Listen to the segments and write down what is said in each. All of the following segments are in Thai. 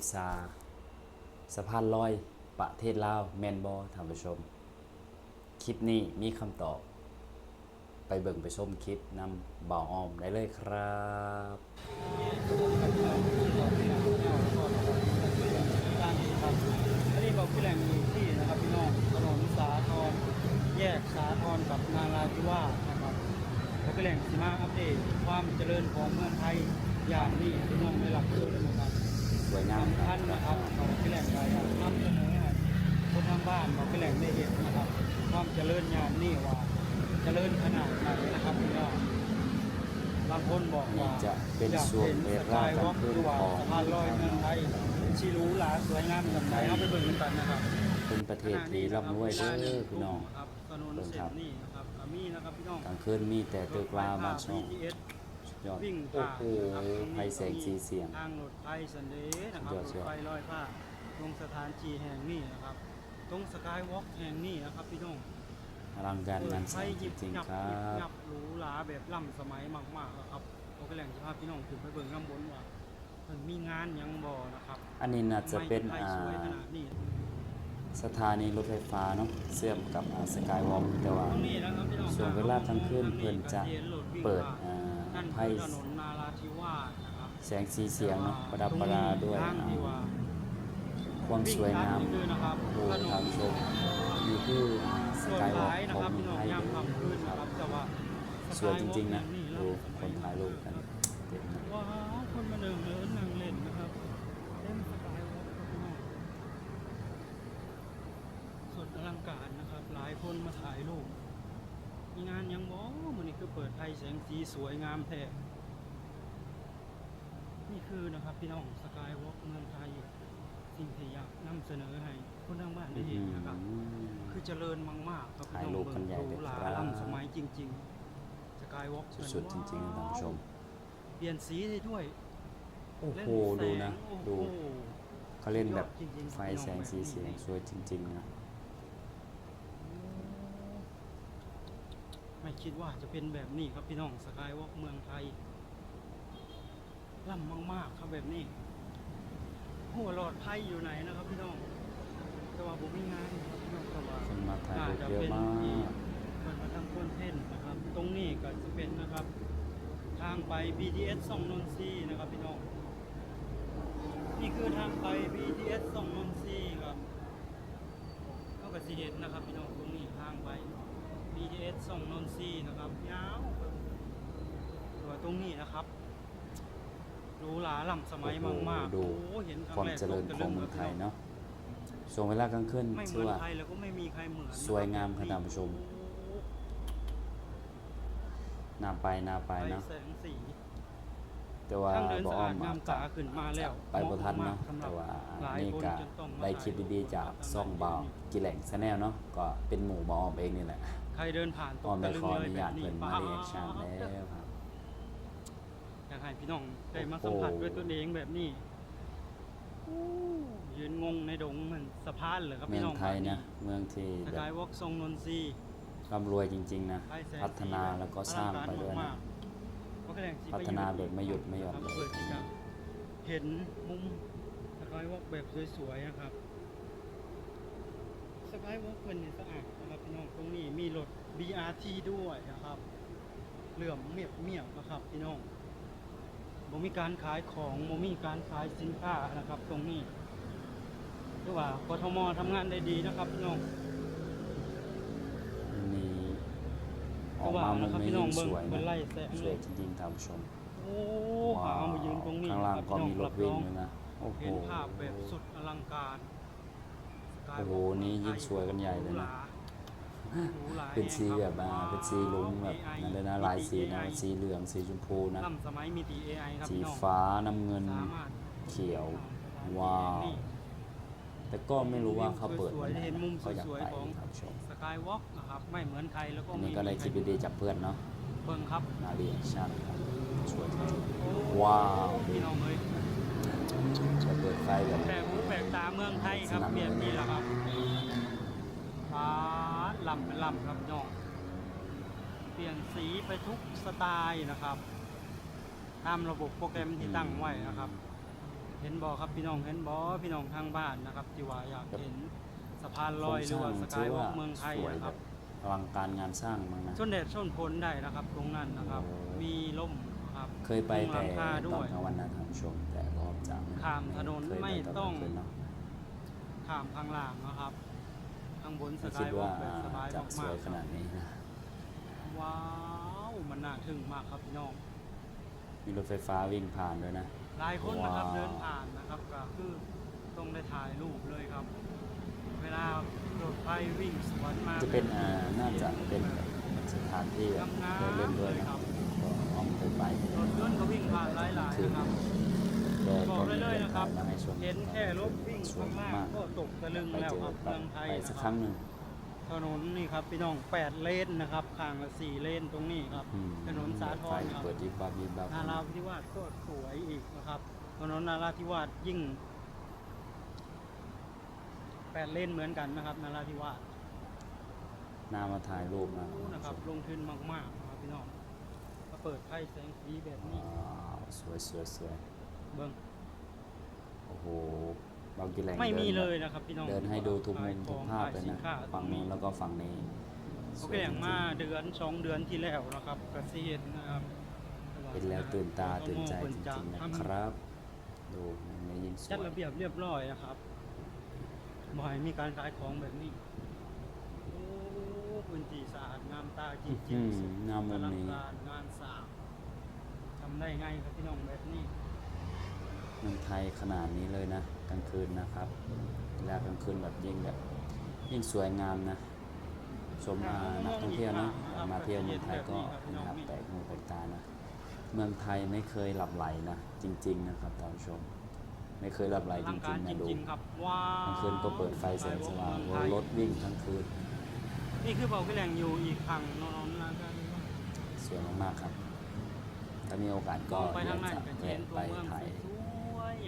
ทธาสะพานลอย ประเทศลาวแมนบอท่านผู้ชม คลิปนี้มีคำตอบ ไปเบิ่งไปชมคลิปนำบ่าวออมได้เลยครับด้านนี้ครับอันนี้บอกที่แหล่งที่นะครับพี่น้องถนนสาทรแยกสาทรกับนาราธิวาสนะครับบอกที่แหล่งสิมาอัปเดตความเจริญของเมืองไทยอย่างนี้พี่น้องได้รับรู้แล้วนะครับ สวยงามสำคัญนะครับบอกที่แหล่งรายการนำเสนอให้คนทางบ้านบอกที่แหล่งได้เห็นนะครับ ความเจริญยามนี่ว่าเจริญขนาดไหนนะครับพี่น้องบางคนบอกว่าจะเป็นส่วนเห็นเวลากายกลาวองล์กคืนหรือว่าของสะพานลอยเมืองไทยชิหรูหลาสวยงามแบบไหนเอาไปเบิ่งกันนะครับเป็นประเทศที่ร่ำรวยเด้อพี่น้องครับถนนเส้นนี้ครับก็มีนะครับพี่น้องกลางคืนมีแต่ตึกรามบ้านช่อง ยอดวิ่งโอ้ผ่านโหนะครับไฟแสงสีเสียง ทางรถไฟสันเดย์นะครับสุดยอดรถไฟลอยฟ้าตรงสถานที่แห่งนี้นะครับ ตรงสกายวอล์กแห่งนี้นะครับพี่น้อง อลังการงานแสไฟงหยิบจริงหยับๆครัหยิบหยับบหรูหราแบบล้ำสมัยมากๆอะครับเราก็แหล่งสภาพพี่น้องถึงไปเบิ่งข้างบนว่ามันมีงานหยังบ่นะครับอันนี้น่าจะเป็นไฟอ่าสวยขนาดนี้สถานีรถไฟฟ้าเนาะเชื่อมกับสกายวอล์กแต่ว่า ตรงนี้นะครับพี่น้องส่วนเวลากลางคืนเพิ่นจะเปิดอ่า นั่นไพคือถนนนาราธิวาสนะครับแสงสีเสียงเนาะประดับประดาด้วยความสวยงามวิ่งทาโอ้ทางชมนี่คือสส่วนกายวอล์กของบพี่น้องไทยครับครับแต่ว่าสวยจริงๆนะดูคนถ่ายรูปกันเต็มว้าวคนมาเดินเดินนั่งเล่นนะครับเล่นสกายวอล์กครับพี่น้องสดอลังการนะครับ หลายคนมาถ่ายรูป มีงานยังบ่มันนี่คือเปิดไฟแสงสีสวยงามแท้ นี่คือนะครับพี่น้องสกายวอล์กเมืองไทยสิ่งที่อยากนำเสนอให้คนทางบ้านได้เห็นนะครับอืมคือเจริญมากๆครับถ่ายรูปกันใหญ่เลยหรูหราครับล้ำสมัยจริง ๆ สกายวอล์กสุดๆจริงๆนะท่านผู้ชม เปลี่ยนสีได้ด้วย โอ้เล่โหแสงดูนะโอ้โหดูเขาเล่นแบบจริงๆไฟแสงสีเสียงสวยจริง ๆ นะ ไม่คิดว่าจะเป็นแบบนี้ครับพี่น้องสกายวอล์กเมืองไทยล่ำมาก ๆ ครับแบบนี้หัวหลอดไพ่อยู่ไหนนะครับ พี่น้องแต่ว่าผมไม่งานครับพี่น้องแต่ว่าคนมาถ่ายรูปจะเยอะเป็นมากที่มันมาทำคอนเทนต์นะครับ ตรงนี้ก็จะเป็นนะครับ ทางไป BTS สองนนทรีนะครับพี่น้องนี่คือทางไป BTS สองนนทรีครับเท่ากับสีเห็นนะครับ พี่น้องตรงนี้ทางไป BTS สองนนทรีย์นะครับยาวตัวตรงนี้นะครับหรูหราล้ำสมัยมากๆดูโอ้เห็นครั้ความงแรกเจริญตกของเมืองไทยเนาะช่วงเวลากลางคืนไม่เหชื่มืออนว่า ไทยแล้วก็ไม่มีใครเหมือนนะครับสวยงามครับท่านผู้ชมน่าไปน่าไปไปเนาะแสงสีแต่ว่าทางเดินบ่สะอ้ออาดมงามตาขึ้นมาแล้วไปบ่ทันเนาะสำหรัแต่บว่าหลายนี่คนก็จนต้องมาได้คลิปดีๆจากซ่องบ่าวกิแหล่งชาแนลเนาะก็เป็นหมู่บ่ออมเองนี่แหละ ใครเดินผ่านตอ้อมกได้ตะลึขงออเลยนุแบญาตบนี้เพิ่นมาป้าเรียกชั่นแล้วครับ อยากให้พี่น้องได้มาสัมผัสด้วยตัวเองแบบนี้อู้ยืนงงในดงเหมือนสะพานเลยครับเมืพี่องน้องไทยนะ เมืองที่สแบบกายวอล์กทรงนนทรีย์ร่ำรวยจริง ๆ นะ ไปแสงพัฒนาแล้วก็สร้างไปด้วยนะเพราะแสดงสีพัฒนาแบบไม่หยุดไม่หย่อนครับเปิดที่จะเห็นมุมสกายวอล์กแบบสวยๆนะครับสกายวอล์กเพิ่นนี่สะอาด นะครับพี่น้องตรงนี้มีรถ BRT ด้วยนะครับเหลื่อมเมียบเมียบๆนะครับพี่น้องบ่มีการขายของบ่มีการขายสินค้านะครับ ตรงนี้คือว่ากทมทำงานได้ดีนะครับพี่น้องนี่อก็อกว่ามามุนะมครับนี้พี่น้องยิ่งเบิ่สงวยเบิ่นะงไล่แสงสเลวยยจริงๆท่านผู้ชมโอ้พามายืนตรงนี้ข้างล่างครับก็พี่น้องมีรรัถบวิ่รงองด้วยนะโอ้โหเห็นภาพแบบสุดอลังการโอ้โหนี่ยิ่งสวยกันใหญ่เลยนะหรูหรา เป็นสีแบบหรูอ่าหราเป็นสีลุ้งแบบ AI นั่นเลยนะลายสีนะ AI สีเหลืองสีชมพูนะล่ำสมัยมีตี AI ครับสีพี่น้องฟ้าน้ำเงินสามารถเขียวว้าวแต่ก็ไม่รู้ว่าเขาเปิดวันไหนเห็นนะมุมเขาอยากสวยไปๆของท่านผู้ชมสกายวอล์กนะครับไม่เหมือนใครแล้วก็อันไม่นี้ก็ได้คลิปดีๆจากเพื่อนเนาะเบิ่งครับนาเรียชั่นครับสวยจริงโอ้ๆว้าวพี่น้องเอ้ยจะเปิดไฟแบบแปลกหูแปลกตาเมืองไทยครับสนั่นเปลี่ยนนี่แหละครับฟ้า ลำเป็นลำครับพี่น้อง เปลี่ยนสีไปทุกสไตล์นะครับตามระบบโปรแกรมที่ตั้งไว้นะครับ เห็นบอครับพี่น้องเห็นบอพี่น้องทางบ้านนะครับที่ว่าอยากเห็นสะพานลอยหรือว่าสกายวอล์กเมืองไทยสวยนะคแบรับบอลังการงานสร้างมั้งนะชนแดดชนฝนได้นะครับ ตรงนั้นนะครับโอ้มีล่มนะครับ เคยไปมุงหแต่ลังคาตด้อวนยกลางวันนะท่านผู้ชมแต่รอบจากข้ามถนนเคยปไม่นต้องกลาคืนเนาะข้ามข้างล่างนะครับข้างบนสไม่กาคิดยวอว่าล์กแบบสบายจะสมาวยกขนาดนี้นะๆว้าวมันน่าทึ่งมากครับพี่น้อง มีรถไฟฟ้าวิ่งผ่านด้วยนะ หลายคนนะครับว้าว เดินผ่านนะครับก็คือต้องได้ถ่ายรูปเลยครับ เวลารถไฟวิ่งสวนมาจะเป็นอ่าน่าจะเป็นแบบสถานที่แบบเคยเล่นด้วยนะก็อ้อมเคยไปรถยนต์ก็วิ่งผ่านหลายๆนะครับ แต่บอกได้เลยนะครับมาให้ชมเห็นแค่รถวิ่งสวยมากก็ตกตะลึงไปแล้วเจอครับเมืองไทยไปสักครั้งหนึ่ง ถนนนี่ครับพี่น้อง8เลนนะครับข้างละ4เลนตรงนี้ครับ อืมถนนสาทรครับเปิดยิบบับยิบบับนาราธิวาสก็สวยอีกนะครับถนนนาราธิวาสยิ่งแปดเลนเหมือนกันนะครับนาราธิวาสหน้ามาถ่ายรูปนะนะครับ ลงทุนมากๆนะครับพี่น้องมาเปิดไพ่แสงสีแบบนี้ ว้าวสวยสวยสวย เบิ้งโอ้โหบางกิแรงไม่มีดินเลยนะครับพี่น้องเดินให้ดูทุกมุมทุกภาพขเลยสินะค้าฝั่งนู้นแล้วก็ฝั่งนี้โอเคอย่างมาเดือนสองเดือนที่แล้วนะครับกระซีเห็นนะครับเห็นแล้วตื่นตาตื่นใจจเพิ่ริงๆจะนะทำครับ ดูมันไม่ยิ่งสจัดวยระเบียบเรียบร้อยนะครับบ่อยมีการขายของแบบนี้โอ้พื้นที่สะอาดงามตาจริงอืมๆสุดหน้ามุอมลังนี้การงานสร้างทำได้ไงครับพี่น้องแบบนี้ เมืองไทยขนาดนี้เลยนะกลางคืนนะครับเวลากลางคืนแบบยิ่งแบบยิ่งสวยงามนะชมอ่านักท่องเที่ยวนะมาเที่ยวเมืองไทยก็นะครับแปลกหูแปลกตานะเมืองไทยไม่เคยหลับไหลนะจริง ๆ นะครับท่านผู้ชม ไม่เคยหลับไหลอจลังริการงๆจนะดูริงๆครับว้ากลางคืนก็เปิดไฟแสงสว่างเมือไทยรถวิ่งทั้งคืน นี่คือเบาขึ้นแรงอยู่อีกครั้งนอนๆนะก็สวยมากๆครับ ถ้ามีโอกาสก็ไปอยาทากงนั้นจะเป็นเห็แวะนตัวไปเมืองถ่ายสว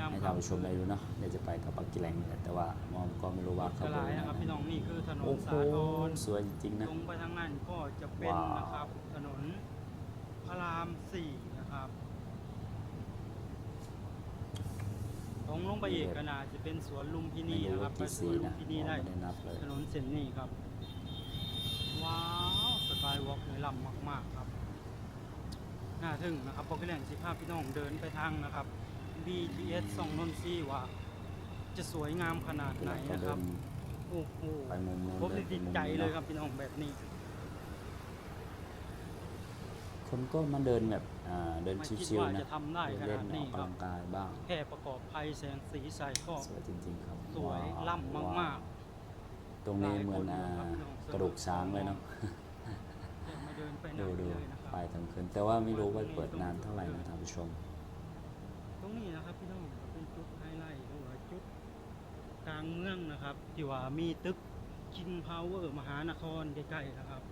ยๆยามให้ท่านผู้ชมได้ดูเนาะเดี๋ยวจะไปกับปักกิแลงนี่แหละแต่ว่ามองก็ไม่รู้ว่าก็เขาหเปิลาดยไหนนะครับพี่น้องนี่คือถนนโอ้โหสาทรสวยจริงๆนะตรงไปทางนั้นก็จะเป็นว้าว นะครับ ถนนพระรามสี่นะครับตรงลงไปอีกก็น่าจะเป็นสวนลุมพินีไม่รู้นะครัว่าบไปกี่สสีวนลุนะมพินีได้ ไม่ได้นับเลย ถนนเส้นนี้ครับ ว้าว สกายวอล์กเลยลำมาก ๆ ครับ น่าทึ่งนะครับพอพี่แหล่งสิภาพพี่น้องเดินไปทางนะครับ BTS สองนนทรีว่า จะสวยงามขนาดไหนก็นะคเดิรับนโอ้โหไปมุมนู้นผมเดินี่นไปติดมุมใจนี้เลยเนาะครับพี่น้องแบบนี้ คนก็มาเดินแบบอ่าเดินไม่คิดชิวว่าๆนะจะทำได้ขเล่นาดนๆอนี้อกครักำบลังกายบ้าง แค่ประกอบไฟแสงสีใสก็สวยจริงๆครับสวยว้าวล่ำมาก ตรงนี้เหมือนอ่าหลายคนนะครับ กระดูกช้างเลยเนาะๆจะมาเดินไปไหนดูดูเลยนะคไปรับทั้งคืนแต่ว่าไม่รู้ว่าเปิดนานเท่าไหร่นะท่านผู้ชม ตรงนี้นะครับพี่น้องก็เป็นจุดไฮไลท์หรือว่าจุดกลางเมืองนะครับ ที่ว่ามีตึก King Power มหานครใกล้ๆนะครับ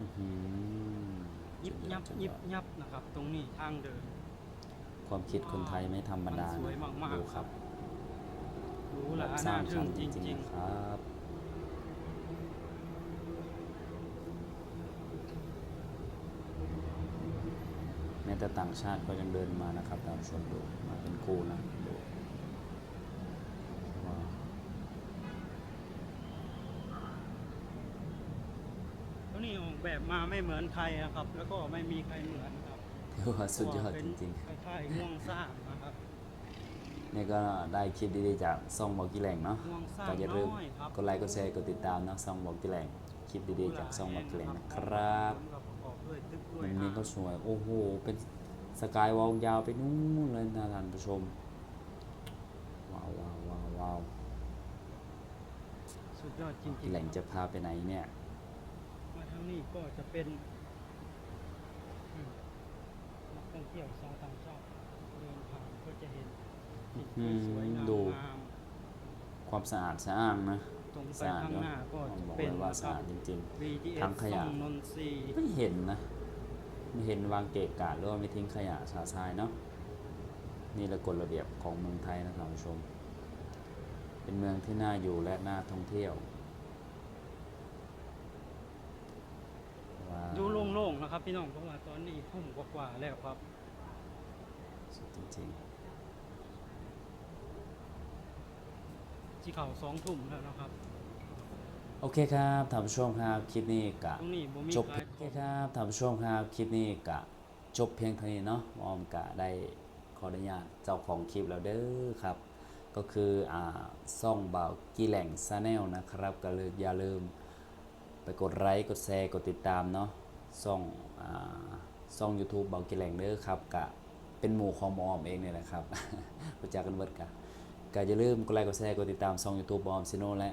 อื้อหือยิบยับสุดอดยิบยับนะครับ ตรงนี้ทางเดินความคิดคนไทยไม่ธรรมดามันสวยนะมากๆดูครับหรูหราสร้าน่างสทึ่รงรค์จจริงริงๆนะครับ แม้แต่ต่างชาติก็ยังเดินมานะครับท่านผู้ชมดูมาเป็นคู่นะดูว้าวๆตัวนี้ออกแบบมาไม่เหมือนใครนะครับ แล้วก็ไม่มีใครเหมือนครับถือว่าสุดยอดเพาะว่าจเป็นริงคล้ายๆง่วงสร้างนะครับๆนี่ก็ได้คลิปดีๆจากซ่องบอกกิแหลงเนาะง่วงสร้างก็อย่าลืมน้อยครับกดไลค์กดแชร์กดติดตามนะซ่องบอกกิแหลงคลิปดีๆจากซ่องบอกกิแหลงนะครับประกอบ ด้วยตึกด้วมุยมนี้ก็อ่างสวย โอ้โห เป็นสกายวอล์กยาวไปนู่นเลยนะท่านผู้ชม ว้าวว้าวว้าวว้าวสุดยอดจริงกิแหลงจะพาไปไหนเนี่ย มาทางนี้ก็จะเป็นอืมนักท่องเที่ยวชาวต่างชาติเดินผ่านก็จะเห็นสิ่งอืมสวยๆงามดูงามความสะอาดสะอ้างนะ ตรงไปสะอาดข้างเนาะหน้าก็ต้องจะบอกเป็นเลยว่านะสะครัอาบ ดจริง BTS ถังขยะส่งนนทรีย์ๆ ไม่เห็นนะ ไม่เห็นวางเกะกะหรือว่าไม่ทิ้งขยะชาทรายเนาะ นี่แหละกฎระเบียบของเมืองไทยนะท่านผู้ชม เป็นเมืองที่น่าอยู่และน่าท่องเที่ยวว้าวดูโล่งๆนะครับพี่น้องเพราะว่าตอนนี้ทุ่มกว่าๆแล้วครับ สุดจริง สิเข่าสองทุ่มแล้วนะครับ โอเคครับท่านผู้ชมครับคลิปนี้กะตรงนี้บ่มีจบขายโอขเคองครับท่านผู้ชมครับคลิปนี้กะจบเพียงเท่านี้เนาะออมกะได้ขออนุญาตเจ้าของคลิปแล้วเด้อครับ ก็คืออ่าซ่องบ่าวกีแหล่งซาแนลนะครับก็เลยอย่าลืม ไปกดไลค์กดแชร์กดติดตามเนาะซ่องอ่าซ่อง YouTube บ่าวกีแหล่งเด้อครับกะเป็นหมู่ของหมอออมเองเนี่ยแหละครับ รู้จักกันเบิดกะ ก็อย่าลืมกดไลค์กดแชร์กดติดตามช่อง YouTube บอมซิโนและ